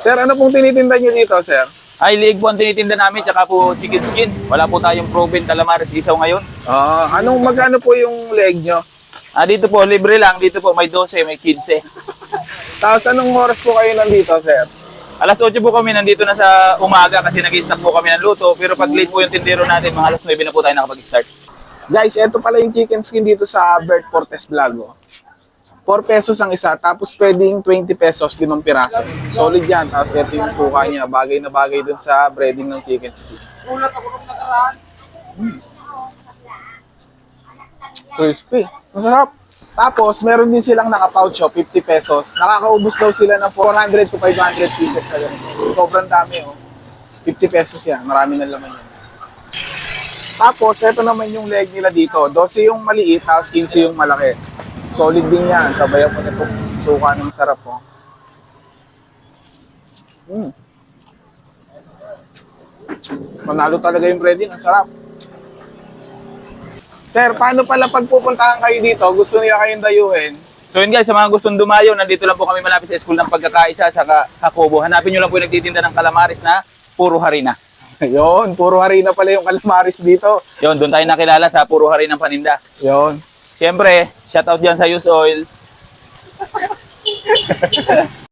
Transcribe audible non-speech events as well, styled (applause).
Sir, ano pong tinitinda nyo dito, sir? Ay, liig po ang tinitinda namin, tsaka po chicken skin. Wala po tayong proven calamares isaw ngayon. Ah, anong magkano po yung leg nyo? Ah, dito po, libre lang. Dito po, may 12, may 15. Tapos anong oras po kayo nandito, sir? Alas 8 po kami nandito na sa umaga kasi nag-stock po kami ng luto. Pero pag late po yung tindero natin, mga alas 9 na po tayo nakapag-start. Guys, eto pala yung chicken skin dito sa Bert Fortes Vlog. Oh. 4 pesos ang isa, tapos pwedeng 20 pesos, limang piraso. Solid yan. Tapos ito yung suka niya. Bagay na bagay dun sa breading ng chicken skin. Mm. Crispy. Masarap. Tapos, meron din silang naka-pouch, oh, 50 pesos. Nakakaubos daw sila ng 400 to 500 pieces na ganito. Sobrang dami, oh. 50 pesos yan. Marami na laman yan. Tapos, ito naman yung leg nila dito. 12 yung maliit, tapos 15 yung malaki. Solid din yan. Sabayan mo na itong suka ng sarap, oh. Mm. Manalo talaga yung breading. Ang sarap. Sir, paano pala pagpupuntahan kayo dito? Gusto nila kayong dayuhin? So yun guys, sa mga gustong dumayo, nandito lang po kami malapit sa school ng pagkakaisa sa Kakobo. Hanapin nyo lang po yung nagtitinda ng calamares na puro harina. (laughs) Yun, puro harina pala yung calamaris dito. Yun, doon tayo nakilala sa puro harina ng paninda. Yun. Siyempre, shoutout dyan sa Use Oil. (laughs)